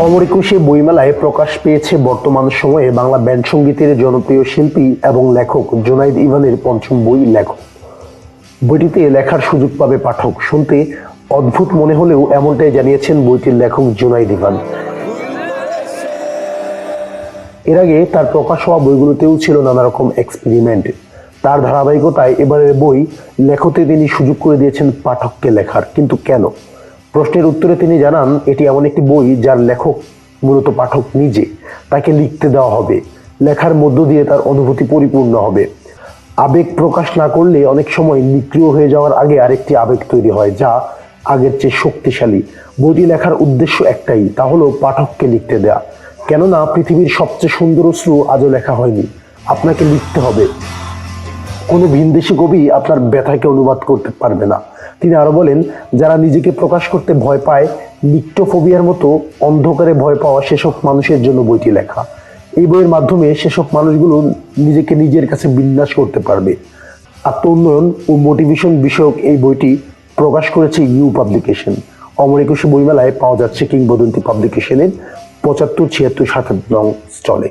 অমর একুশে বইমেলায় প্রকাশ পেয়েছে বর্তমান সময়ে বাংলা ব্যান্ড সঙ্গীতের জনপ্রিয় শিল্পী এবং লেখক জোনাইদ ইভানের পঞ্চম বই লেখক। বইটিতে লেখার সুযোগ পাবে পাঠক। শুনতে অদ্ভুত মনে হলেও এমনটাই জানিয়েছেন বইটির লেখক জোনাইদ ইভান। এর আগে তার প্রকাশ হওয়া বইগুলোতেও ছিল নানা রকম এক্সপেরিমেন্ট তার ধারাবাহিকতায় এবারের বই লেখতে তিনি সুযোগ করে দিয়েছেন পাঠককে লেখার। কিন্তু কেন? প্রশ্নের উত্তরে তিনি জানান, এটি এমন একটি বই যার লেখক মূলত পাঠক নিজে। তাকে লিখতে দেওয়া হবে। লেখার মধ্য দিয়ে তার অনুভূতি পরিপূর্ণ হবে। আবেগ প্রকাশ না করলে অনেক সময় নিক্রিয় হয়ে যাওয়ার আগে আরেকটি আবেগ তৈরি হয়, যা আগের চেয়ে শক্তিশালী। বইটি লেখার উদ্দেশ্য একটাই, তা হলো পাঠককে লিখতে দেয়া। কেননা, পৃথিবীর সবচেয়ে সুন্দর অশ্রু আজও লেখা হয়নি। আপনাকে লিখতে হবে। কোনো ভিনদেশি কবি আপনার ব্যথাকে অনুবাদ করতে পারবে না। তিনি আরও বলেন, যারা নিজেকে প্রকাশ করতে ভয় পায় লিক্টোফোবিয়ার মতো অন্ধকারে ভয় পাওয়া সেসব মানুষের জন্য বইটি লেখা। এই বইয়ের মাধ্যমে সেসব মানুষগুলো নিজেকে নিজের কাছে বিন্যাস করতে পারবে। আত্ম উন্নয়ন ও মোটিভেশন বিষয়ক এই বইটি প্রকাশ করেছে ইউ পাবলিকেশন। অমর একুশে বইমেলায় পাওয়া যাচ্ছে কিংবদন্তি পাবলিকেশনের পঁচাত্তর, ছিয়াত্তর, সাতাত্তর নং স্টলে।